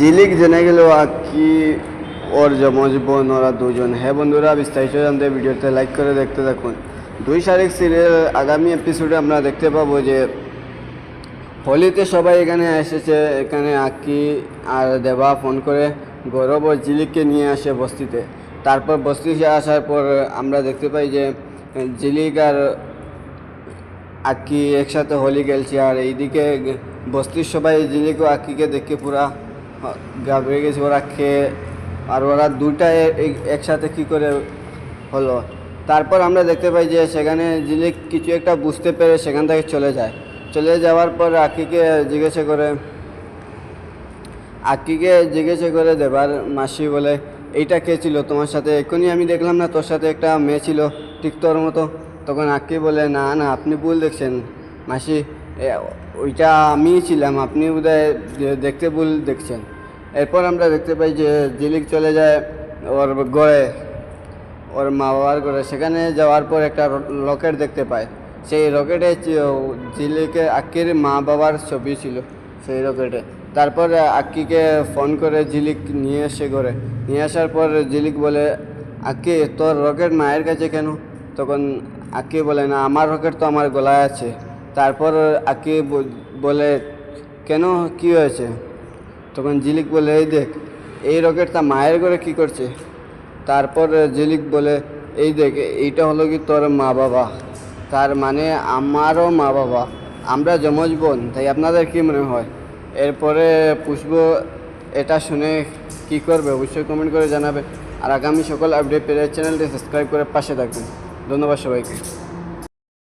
ঝিলিক জেনে গেল কি ওর যমজ বোন ওরা দুজন। হ্যাঁ বন্ধুরা, বিস্তারিত জানতে ভিডিওতে লাইক করে দেখতে থাকুন। দুই শারিক সিরিয়াল আগামী এপিসোডে আমরা দেখতে পাবো যে হোলিতে সবাই এখানে এসেছে, এখানে আকি আর দেবা ফোন করে গৌরব ও জিলিককে নিয়ে আসে বস্তিতে। তারপর বস্তিতে আসার পর আমরা দেখতে পাই যে জিলিক আর আক্কি একসাথে হোলি খেলছে। আর এইদিকে বস্তির সবাই ঝিলিক ও আক্কিকে দেখে পুরা ঘাবড়ে গেছে, ওরা খেয়ে, আর ওরা দুইটা একসাথে কি করে হলো? তারপর আমরা দেখতে পাই যে সেখানে ঝিলিক কিছু একটা বুঝতে পেরে সেখান থেকে চলে যায়। চলে যাওয়ার পর আক্কিকে জিজ্ঞাসা করে আক্কিকে জিজ্ঞাসা করে দেবার মাসি বলে, এইটা কে ছিল? তোমার সাথে এক্ষুনি আমি দেখলাম না, তোর সাথে একটা মেয়ে ছিল, ঠিক তোর মতো? তখন আক্কি বলে, না না, আপনি ভুল দেখছেন মাসি। ওইটা আমিই ছিলাম, আপনি বোধহয় দেখতে ভুল দেখছেন। এরপর আমরা দেখতে পাই যে জিলিক চলে যায় ওর গড়ে, ওর মা বাবার গড়ে। সেখানে যাওয়ার পর একটা রকেট দেখতে পায় সেই রকেটে ঝিলিকে আক্কির মা বাবার ছবি ছিল সেই রকেটে। তারপর আক্কিকে ফোন করে ঝিলিক নিয়ে এসে ঘরে নিয়ে আসার পর ঝিলিক বলে, আক্কি, তোর রকেট মায়ের কাছে কেন? তখন আক্কি বলে, না, আমার রকেট তো আমার গলায় আছে। তারপর আক্কি বলে, কেন? কি হয়েছে? তখন জিলিক বলে, এই দেখ, এই রকেটটা মায়ের ঘরে কি করছে? তারপর জিলিক বলে, এই দেখ, এইটা হলো কি তোর মা বাবা। তার মানে আমারও মা বাবা। আমরা যমজ বোন, তাই আপনাদের কি মনে হয়? এরপরে পুষ্প এটা শুনে কি করবে অবশ্যই কমেন্ট করে জানাবে। আর আগামী সকল আপডেট পেয়ে চ্যানেলটি সাবস্ক্রাইব করে পাশে থাকবেন। ধন্যবাদ সবাইকে।